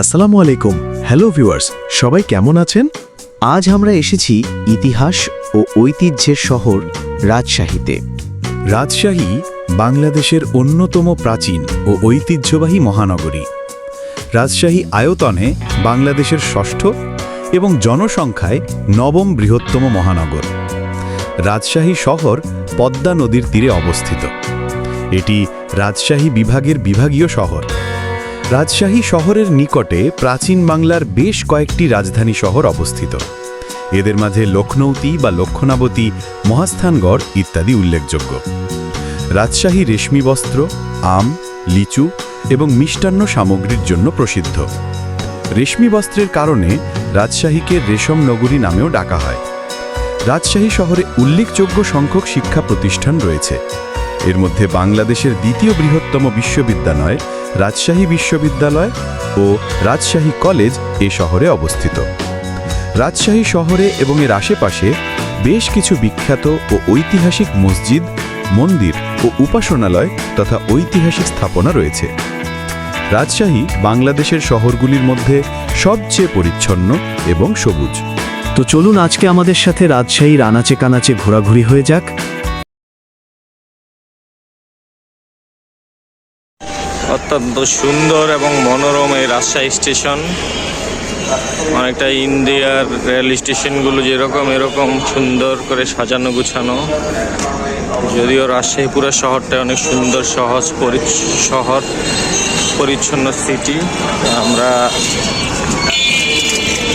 আসসালামু আলাইকুম। Hello viewers সবাই কেমন আছেন? আজ আমরা এসেছি ইতিহাস ও ঐতিহ্যের শহর রাজশাহীতে। রাজশাহী বাংলাদেশের অন্যতম প্রাচীন ও ঐতিহ্যবাহী মহানগরী। রাজশাহী আয়তনে বাংলাদেশের ষষ্ঠ এবং জনসংখ্যায় নবম বৃহত্তম মহানগর। রাজশাহী শহর পদ্মা নদীর তীরে অবস্থিত। এটি রাজশাহী বিভাগের বিভাগীয় শহর। রাজশাহী শহরের নিকটে প্রাচীন বাংলার বেশ কয়েকটি রাজধানী শহর অবস্থিত। এদের মাঝে লক্ষ্ণৌতি বা লক্ষণাবতী, মহাস্থানগড় ইত্যাদি উল্লেখযোগ্য। রাজশাহী রেশমি বস্ত্র, আম, লিচু এবং মিষ্টান্ন সামগ্রীর জন্য প্রসিদ্ধ। রেশমি বস্ত্রের কারণে রাজশাহীকে রেশম নগরী নামেও ডাকা হয়। রাজশাহী শহরে উল্লেখযোগ্য সংখ্যক শিক্ষা প্রতিষ্ঠান রয়েছে। এর মধ্যে বাংলাদেশের দ্বিতীয় বৃহত্তম বিশ্ববিদ্যালয় রাজশাহী বিশ্ববিদ্যালয় ও রাজশাহী কলেজ এ শহরে অবস্থিত। রাজশাহী শহরে এবং এর আশেপাশে বেশ কিছু বিখ্যাত ও ঐতিহাসিক মসজিদ, মন্দির ও উপাসনালয় তথা ঐতিহাসিক স্থাপনা রয়েছে। রাজশাহী বাংলাদেশের শহরগুলির মধ্যে সবচেয়ে পরিচ্ছন্ন এবং সবুজ। তো চলুন আজকে আমাদের সাথে রাজশাহীর আনাচে কানাচে ঘোরাঘুরি হয়ে যাক। অত্যন্ত সুন্দর এবং মনোরম এই রাজশাহী স্টেশন। অনেকটা ইন্ডিয়ার রেল স্টেশনগুলো যেরকম, এরকম সুন্দর করে সাজানো গুছানো। যদিও রাজশাহী পুরো শহরটা অনেক সুন্দর, সহজ শহর, পরিচ্ছন্ন সিটি আমরা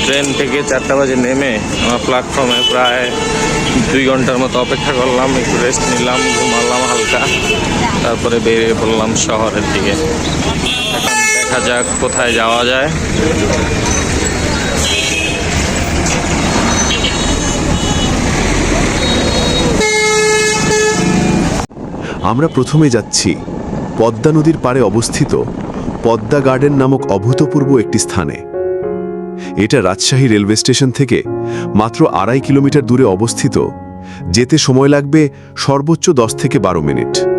ট্রেন থেকে চারটা বাজে নেমে আমরা প্ল্যাটফর্মে প্রায় দুই ঘণ্টার মতো অপেক্ষা করলাম, একটু রেস্ট নিলাম, ঘুমালাম হালকা। তারপরে বেরিয়ে পড়লাম শহরের দিকে। এখন দেখা যাক কোথায় যাওয়া যায়। আমরা প্রথমে যাচ্ছি পদ্মা নদীর পাড়ে অবস্থিত পদ্মা গার্ডেন নামক অভূতপূর্ব একটি স্থানে। এটা রাজশাহী রেলওয়ে স্টেশন থেকে মাত্র আড়াই কিলোমিটার দূরে অবস্থিত। যেতে সময় লাগবে সর্বোচ্চ দশ থেকে বারো মিনিট।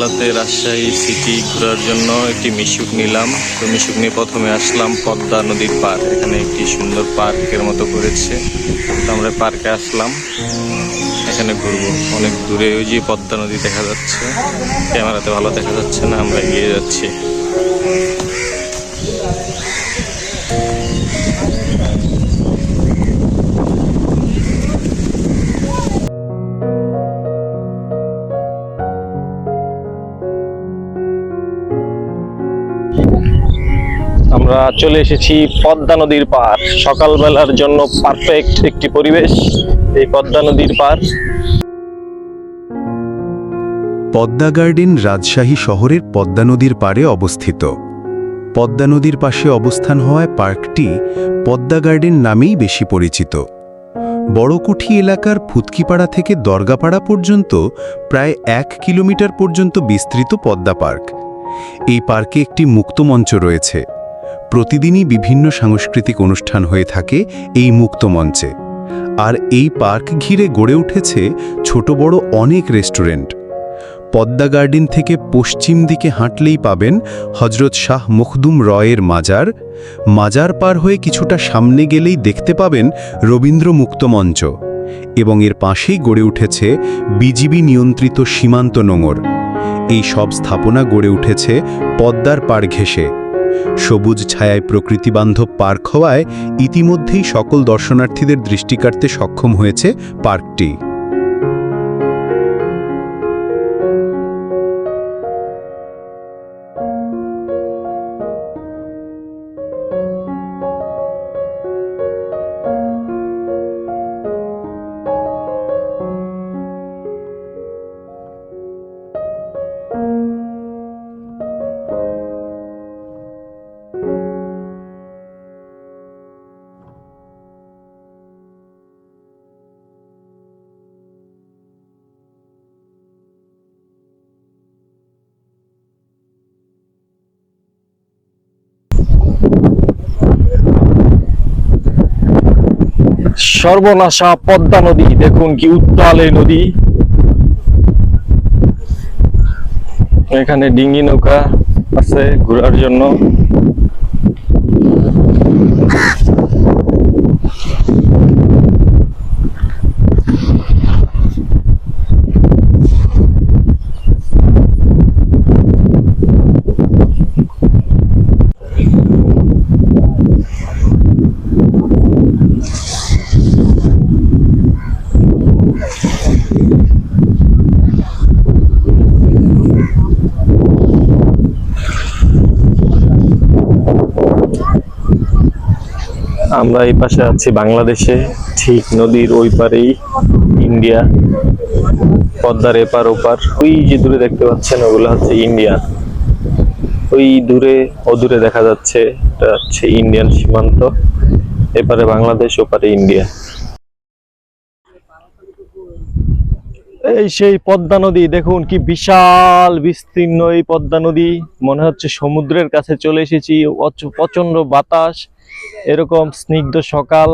ভোরবেলাতে রাজশাহী সিটি ঘোরার জন্য একটি মিশুক নিলাম। তো মিশুক নিয়ে প্রথমে আসলাম পদ্মা নদীর পার্ক এখানে একটি সুন্দর পার্কের মতো করেছে। তো আমরা পার্কে আসলাম। এখানে ঘুরবো। অনেক দূরে ওই যে পদ্মা নদী দেখা যাচ্ছে। ক্যামেরাতে ভালো দেখা যাচ্ছে না, আমরা এগিয়ে যাচ্ছি। আমরা চলে এসেছি পদ্মা নদীর পার। সকালবেলার জন্য পারফেক্ট একটি পরিবেশ, এই পদ্মা নদীর পার। পদ্মা গার্ডেন রাজশাহী শহরের পদ্মা নদীর পাড়ে অবস্থিত। পদ্মা নদীর পাশে অবস্থান হওয়ায় পার্কটি পদ্মা গার্ডেন নামেই বেশি পরিচিত। বড়কুঠি এলাকার ফুতকিপাড়া থেকে দরগাপাড়া পর্যন্ত প্রায় এক কিলোমিটার পর্যন্ত বিস্তৃত পদ্মা পার্ক। এই পার্কে একটি মুক্তমঞ্চ রয়েছে। প্রতিদিনই বিভিন্ন সাংস্কৃতিক অনুষ্ঠান হয়ে থাকে এই মুক্তমঞ্চে আর এই পার্ক ঘিরে গড়ে উঠেছে ছোট বড় অনেক রেস্টুরেন্ট। পদ্মা গার্ডেন থেকে পশ্চিম দিকে হাঁটলেই পাবেন হজরত শাহ মখদুম রয়ের মাজার। মাজার পার হয়ে কিছুটা সামনে গেলেই দেখতে পাবেন রবীন্দ্র মুক্তমঞ্চ এবং এর পাশেই গড়ে উঠেছে বিজিবি নিয়ন্ত্রিত সীমান্ত নোঙর। এই সব স্থাপনা গড়ে উঠেছে পদ্মার পাড় ঘেঁষে। সবুজ ছায়ায় প্রকৃতিবান্ধব পার্ক হওয়ায় ইতিমধ্যেই সকল দর্শনার্থীদের দৃষ্টি কাটতে সক্ষম হয়েছে পার্কটি। সর্বনাশা পদ্মা নদী দেখুন কি উত্তালে নদী। এখানে ডিঙ্গি নৌকা আছে ঘোরার জন্য। আমরা এই পাশে আছি বাংলাদেশে, ঠিক নদীর ওই পারেই, ইন্ডিয়া, পদ্মার এপার ওপার। ওই যে দূরে দেখতে পাচ্ছেন, ওগুলো হচ্ছে ইন্ডিয়া। ওই দূরে, অদূরে দেখা যাচ্ছে, এটা হচ্ছে ইন্ডিয়ান সীমান্ত। এপারে বাংলাদেশ, ওপারে ইন্ডিয়া। এই সেই পদ্মা নদী, দেখুন কি বিশাল, বিস্তীর্ণ এই পদ্মা নদী। মনে হচ্ছে সমুদ্রের কাছে চলে এসেছি প্রচণ্ড বাতাস। এরকম স্নিগ্ধ সকাল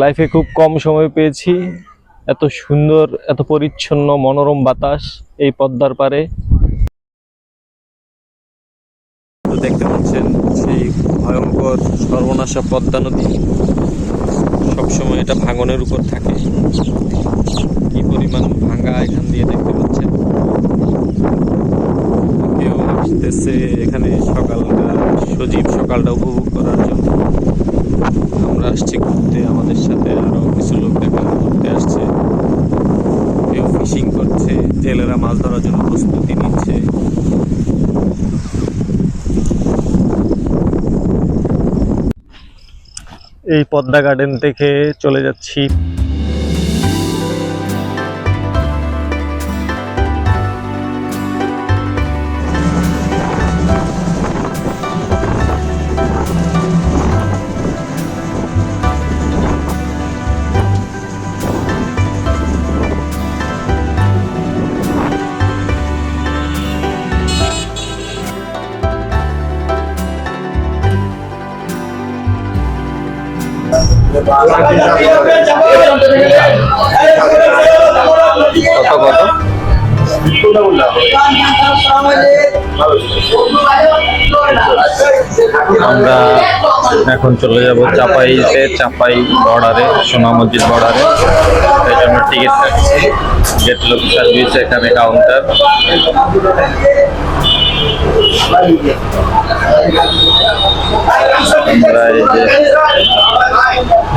লাইফে খুব কম সময় পেয়েছি। এত সুন্দর, এত পরিচ্ছন্ন, মনোরম বাতাস এই পদ্মার পারে দেখতে পাচ্ছেন সেই ভয়ঙ্কর সর্বনাশা পদ্মা নদী। সবসময় এটা ভাঙনের উপর থাকে। কি পরিমাণ ভাঙা এখান দিয়ে দেখতে পাচ্ছেন। আসতেছে এখানে সকালটা, সজীব সকালটা উপভোগ করার জন্য। আমরা আসছি ঘুরতে, আমাদের সাথে আরও কিছু লোক দেখা ঘুরতে আসছে। কেউ ফিশিং করছে, জেলেরা মাছ ধরার জন্য প্রস্তুতি নিচ্ছে। এই পদ্মা গার্ডেন থেকে চলে যাচ্ছি। কত কত আমরা এখন চলে যাব চাপাইতে, চাপাই বর্ডারে সোনা মসজিদ বর্ডারে। এই জন্য টিকিট কাটছি। গেট লোক সার্ভিস এখানে কাউন্টার আমরা এই যে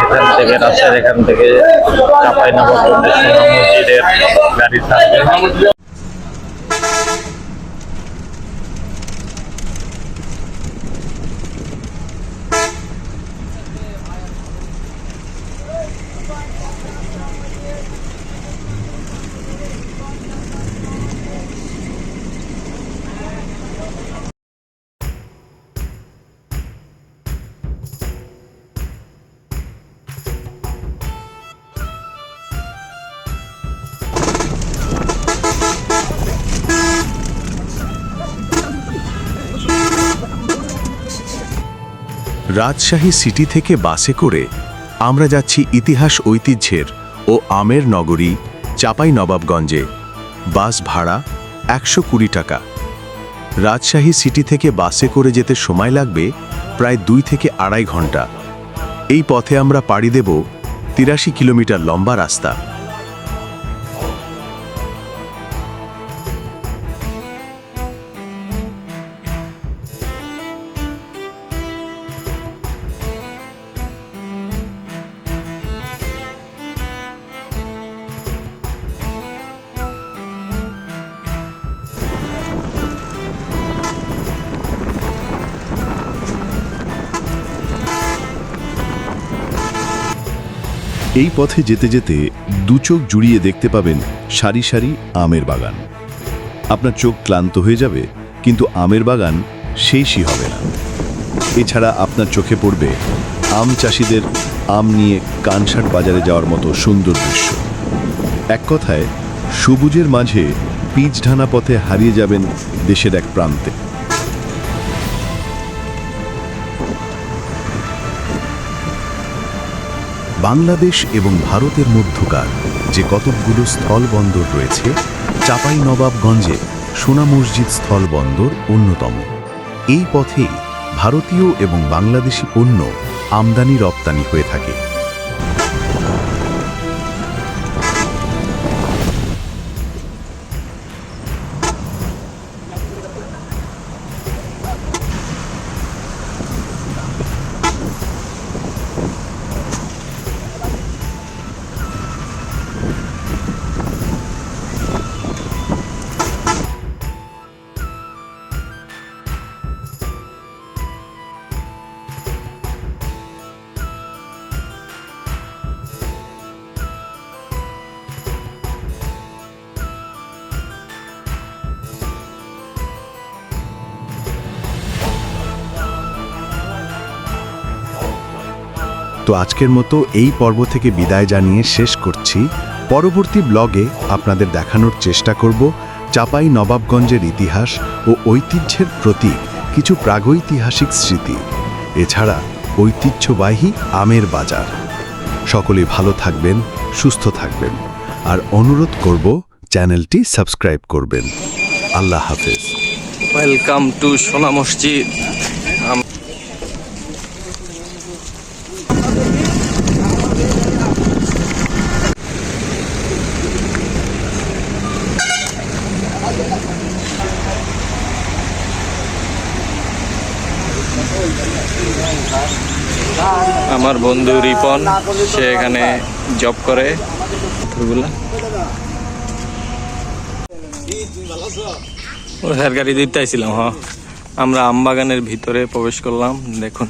এখান থেকে রাস্তার এখান থেকে চাপাই নবাবগঞ্জের মসজিদের গাড়ি থাকবে। রাজশাহী সিটি থেকে বাসে করে আমরা যাচ্ছি ইতিহাস ঐতিহ্যের ও আমের নগরী চাপাই নবাবগঞ্জে বাস ভাড়া একশো কুড়ি টাকা। রাজশাহী সিটি থেকে বাসে করে যেতে সময় লাগবে প্রায় দুই থেকে আড়াই ঘণ্টা। এই পথে আমরা পাড়ি দেব তিরাশি কিলোমিটার লম্বা রাস্তা। এই পথে যেতে যেতে দু চোখ জুড়িয়ে দেখতে পাবেন সারি সারি আমের বাগান। আপনার চোখ ক্লান্ত হয়ে যাবে, কিন্তু আমের বাগান শেষই হবে না। এছাড়া আপনার চোখে পড়বে আম চাষিদের আম নিয়ে কানসাট বাজারে যাওয়ার মতো সুন্দর দৃশ্য। এক কথায়, সবুজের মাঝে পিচ ঢানা পথে হারিয়ে যাবেন দেশের এক প্রান্তে। বাংলাদেশ এবং ভারতের মধ্যকার যে কতকগুলো স্থলবন্দর রয়েছে চাপাই নবাবগঞ্জে সোনা মসজিদ স্থল বন্দর অন্যতম। এই পথেই ভারতীয় এবং বাংলাদেশি পণ্য আমদানি রপ্তানি হয়ে থাকে। তো আজকের মতো এই পর্ব থেকে বিদায় জানিয়ে শেষ করছি। পরবর্তী ব্লগে আপনাদের দেখানোর চেষ্টা করব চাপাই নবাবগঞ্জের ইতিহাস ও ঐতিহ্যের প্রতীক, কিছু প্রাগৈতিহাসিক স্মৃতি। এছাড়া ঐতিহ্যবাহী আমের বাজার। সকলে ভালো থাকবেন, সুস্থ থাকবেন। আর অনুরোধ করব, চ্যানেলটি সাবস্ক্রাইব করবেন। আল্লাহ হাফেজ। ওয়েলকাম টু সোনা মসজিদ। আমার বন্ধু রিপন, সে এখানে জব করে। ও স্যার গাড়ি দিতে আমরা আমবাগানের ভিতরে প্রবেশ করলাম, দেখুন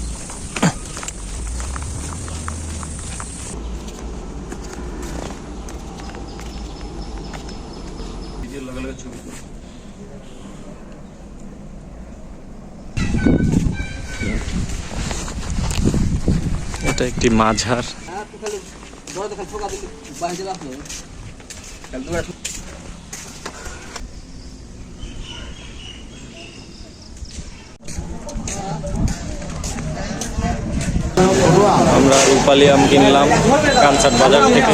এটা একটি মাঝার। আমরা রূপালি আম কিনলাম কানসার বাজার থেকে।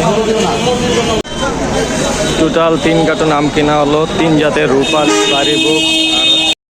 টোটাল তিন কার্টন আম কেনা হলো। তিন জাতের রূপালি আর